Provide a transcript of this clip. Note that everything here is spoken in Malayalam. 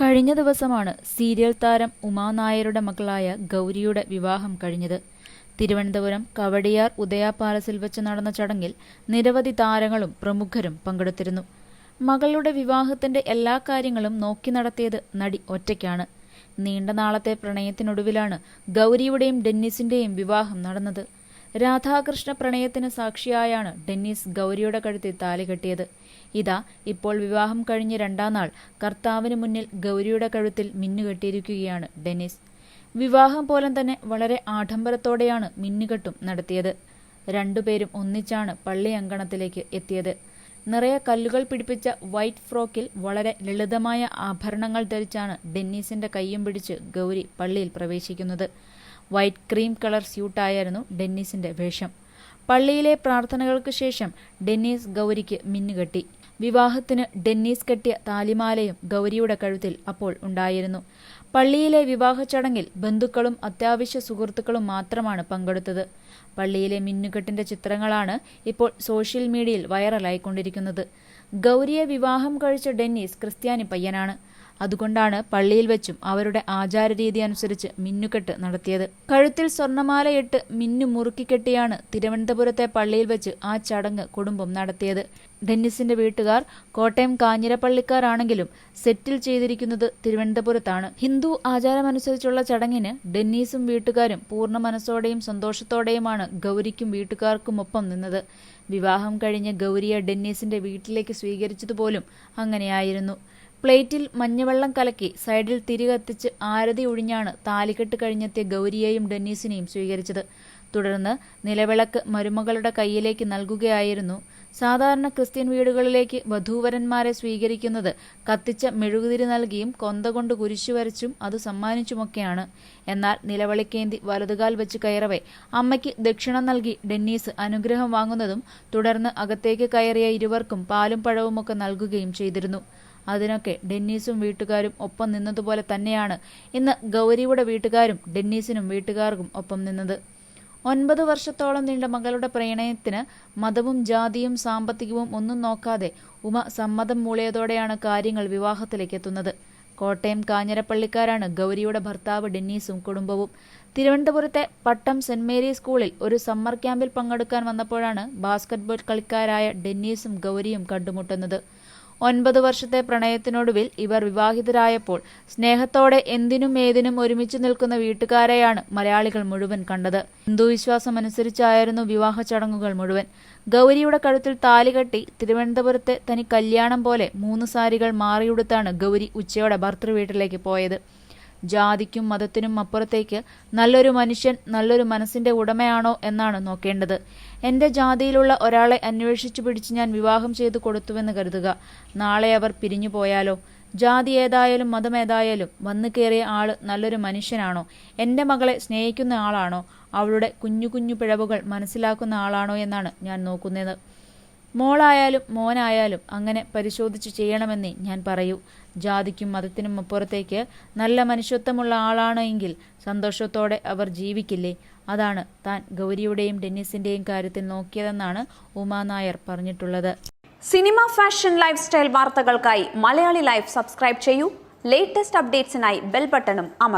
കഴിഞ്ഞ ദിവസമാണ് സീരിയൽ താരം ഉമാനായരുടെ മകളായ ഗൗരിയുടെ വിവാഹം കഴിഞ്ഞത്. തിരുവനന്തപുരം കവടിയാർ ഉദയ പാലസിൽ വെച്ച് നടന്ന ചടങ്ങിൽ നിരവധി താരങ്ങളും പ്രമുഖരും പങ്കെടുത്തിരുന്നു. മകളുടെ വിവാഹത്തിന്റെ എല്ലാ കാര്യങ്ങളും നോക്കി നടത്തിയത് നടി ഒറ്റയ്ക്കാണ്. നീണ്ട നാളത്തെ പ്രണയത്തിനൊടുവിലാണ് ഗൗരിയുടെയും ഡെന്നിസിന്റെയും വിവാഹം നടന്നത്. രാധാകൃഷ്ണ പ്രണയത്തിന് സാക്ഷിയായാണ് ഡെന്നിസ് ഗൗരിയുടെ കഴുത്തിൽ താലി കെട്ടിയത്. ഇതാ ഇപ്പോൾ വിവാഹം കഴിഞ്ഞ് രണ്ടാം നാൾ കർത്താവിന് മുന്നിൽ ഗൗരിയുടെ കഴുത്തിൽ മിന്നുകെട്ടിയിരിക്കുകയാണ് ഡെനിസ് വിവാഹം പോലും തന്നെ വളരെ ആഡംബരത്തോടെയാണ് മിന്നുകെട്ടും നടത്തിയത്. രണ്ടുപേരും ഒന്നിച്ചാണ് പള്ളി അങ്കണത്തിലേക്ക് എത്തിയത്. നിറയെ കല്ലുകൾ പിടിപ്പിച്ച വൈറ്റ് ഫ്രോക്കിൽ വളരെ ലളിതമായ ആഭരണങ്ങൾ ധരിച്ചാണ് ഡെന്നീസിന്റെ കൈയും പിടിച്ച് ഗൗരി പള്ളിയിൽ പ്രവേശിക്കുന്നത്. വൈറ്റ് ക്രീം കളർ സ്യൂട്ടായിരുന്നു ഡെന്നീസിന്റെ വേഷം. പള്ളിയിലെ പ്രാർത്ഥനകൾക്ക് ശേഷം ഡെന്നീസ് ഗൗരിക്ക് മിന്നുകെട്ടി വിവാഹത്തിന് ഡെന്നീസ് കെട്ടിയ താലിമാലയും ഗൗരിയുടെ കഴുത്തിൽ അപ്പോൾ ഉണ്ടായിരുന്നു. പള്ളിയിലെ വിവാഹ ചടങ്ങിൽ ബന്ധുക്കളും അത്യാവശ്യ സുഹൃത്തുക്കളും മാത്രമാണ് പങ്കെടുത്തത്. പള്ളിയിലെ മിന്നുകെട്ടിന്റെ ചിത്രങ്ങളാണ് ഇപ്പോൾ സോഷ്യൽ മീഡിയയിൽ വൈറലായിക്കൊണ്ടിരിക്കുന്നത്. ഗൗരിയെ വിവാഹം കഴിച്ച ഡെന്നീസ് ക്രിസ്ത്യാനി പയ്യനാണ്. അതുകൊണ്ടാണ് പള്ളിയിൽ വെച്ചും അവരുടെ ആചാരരീതി അനുസരിച്ച് മിന്നുകെട്ട് നടത്തിയത്. കഴുത്തിൽ സ്വർണമാലയിട്ട് മിന്നു മുറുക്കിക്കെട്ടിയാണ് തിരുവനന്തപുരത്തെ പള്ളിയിൽ വെച്ച് ആ ചടങ്ങ് കുടുംബം നടത്തിയത്. ഡെന്നിസിന്റെ വീട്ടുകാർ കോട്ടയം കാഞ്ഞിരപ്പള്ളിക്കാരാണെങ്കിലും സെറ്റിൽ ചെയ്തിരിക്കുന്നത് തിരുവനന്തപുരത്താണ്. ഹിന്ദു ആചാരമനുസരിച്ചുള്ള ചടങ്ങിന് ഡെന്നീസും വീട്ടുകാരും പൂർണ മനസ്സോടെയും സന്തോഷത്തോടെയുമാണ് ഗൗരിക്കും വീട്ടുകാർക്കും ഒപ്പം നിന്നത്. വിവാഹം കഴിഞ്ഞ് ഗൗരിയെ ഡെന്നീസിന്റെ വീട്ടിലേക്ക് സ്വീകരിച്ചതുപോലും അങ്ങനെയായിരുന്നു. പ്ലേറ്റിൽ മഞ്ഞവെള്ളം കലക്കി സൈഡിൽ തിരികത്തിച്ച് ആരതി ഒഴിഞ്ഞാണ് താലിക്കെട്ട് കഴിഞ്ഞെത്തിയ ഗൗരിയെയും ഡെന്നീസിനെയും സ്വീകരിച്ചത്. തുടർന്ന് നിലവിളക്ക് മരുമകളുടെ കയ്യിലേക്ക് നൽകുകയായിരുന്നു. സാധാരണ ക്രിസ്ത്യൻ വീടുകളിലേക്ക് വധൂവരന്മാരെ സ്വീകരിക്കുന്നത് കത്തിച്ച മെഴുകുതിരി നൽകിയും കൊന്ത കൊണ്ട് കുരിശു വരച്ചും അത് സമ്മാനിച്ചുമൊക്കെയാണ്. എന്നാൽ നിലവിളിക്കേന്തി വലതുകാൽ വെച്ച് കയറവേ അമ്മയ്ക്ക് ദക്ഷിണം നൽകി ഡെന്നീസ് അനുഗ്രഹം വാങ്ങുന്നതും തുടർന്ന് അകത്തേക്ക് കയറിയ ഇരുവർക്കും പാലും പഴവുമൊക്കെ നൽകുകയും ചെയ്തിരുന്നു. അതിനൊക്കെ ഡെന്നീസും വീട്ടുകാരും ഒപ്പം നിന്നതുപോലെ തന്നെയാണ് ഇന്ന് ഗൗരിയുടെ വീട്ടുകാരും ഡെന്നീസിനും വീട്ടുകാർക്കും ഒപ്പം നിന്നത്. ഒൻപത് വർഷത്തോളം നീണ്ട മകളുടെ പ്രണയത്തിന് മതവും ജാതിയും സാമ്പത്തികവും ഒന്നും നോക്കാതെ ഉമ സമ്മതം മൂളിയതോടെയാണ് കാര്യങ്ങൾ വിവാഹത്തിലേക്ക് എത്തുന്നത് കോട്ടയം കാഞ്ഞിരപ്പള്ളിക്കാരാണ് ഗൗരിയുടെ ഭർത്താവ് ഡെന്നീസും കുടുംബവും. തിരുവനന്തപുരത്തെ പട്ടം സെന്റ് മേരി സ്കൂളിൽ ഒരു സമ്മർ ക്യാമ്പിൽ പങ്കെടുക്കാൻ വന്നപ്പോഴാണ് ബാസ്കറ്റ്ബോൾ കളിക്കാരായ ഡെന്നീസും ഗൗരിയും കണ്ടുമുട്ടുന്നത്. ഒൻപത് വർഷത്തെ പ്രണയത്തിനൊടുവിൽ ഇവർ വിവാഹിതരായപ്പോൾ സ്നേഹത്തോടെ എന്തിനും ഏതിനും ഒരുമിച്ച് നിൽക്കുന്ന വീട്ടുകാരെയാണ് മലയാളികൾ മുഴുവൻ കണ്ടത്. ഹിന്ദുവിശ്വാസം അനുസരിച്ചായിരുന്നു വിവാഹ ചടങ്ങുകൾ മുഴുവൻ. ഗൗരിയുടെ കഴുത്തിൽ താലി കെട്ടി തിരുവനന്തപുരത്തെ തനി കല്യാണം പോലെ മൂന്ന് സാരികൾ മാറിയുടുത്താണ് ഗൗരി ഉച്ചയോടെ ഭർത്തൃവീട്ടിലേക്ക് പോയത്. ജാതിക്കും മതത്തിനും അപ്പുറത്തേക്ക് നല്ലൊരു മനുഷ്യൻ നല്ലൊരു മനസ്സിന്റെ ഉടമയാണോ എന്നാണ് നോക്കേണ്ടത്. എന്റെ ജാതിയിലുള്ള ഒരാളെ അന്വേഷിച്ചു പിടിച്ച് ഞാൻ വിവാഹം ചെയ്തു കൊടുത്തുവെന്ന് കരുതുക. നാളെ അവർ പിരിഞ്ഞു പോയാലോ? ജാതി ഏതായാലും മതം ഏതായാലും വന്നു കയറിയ ആൾ നല്ലൊരു മനുഷ്യനാണോ? എന്റെ മകളെ സ്നേഹിക്കുന്ന ആളാണോ? അവളുടെ കുഞ്ഞു കുഞ്ഞു പിഴവുകൾ മനസ്സിലാക്കുന്ന ആളാണോ എന്നാണ് ഞാൻ നോക്കുന്നത്. മോളായാലും മോനായാലും അങ്ങനെ പരിശോധിച്ച് ചെയ്യണമെന്നേ ഞാൻ പറയൂ. ജാതിക്കും മതത്തിനും അപ്പുറത്തേക്ക് നല്ല മനുഷ്യത്വമുള്ള ആളാണ് എങ്കിൽ സന്തോഷത്തോടെ അവർ ജീവിക്കില്ലേ? അതാണ് താൻ ഗൗരിയുടെയും ഡെന്നിസിന്റെയും കാര്യത്തിൽ നോക്കിയതെന്നാണ് ഉമാ നായർ പറഞ്ഞിട്ടുള്ളത്. സിനിമ ഫാഷൻ ലൈഫ് സ്റ്റൈൽ വാർത്തകൾക്കായി മലയാളി ലൈഫ് സബ്സ്ക്രൈബ് ചെയ്യൂ. ലേറ്റസ്റ്റ് അപ്ഡേറ്റ്സിനായി ബെൽ ബട്ടണും അമർ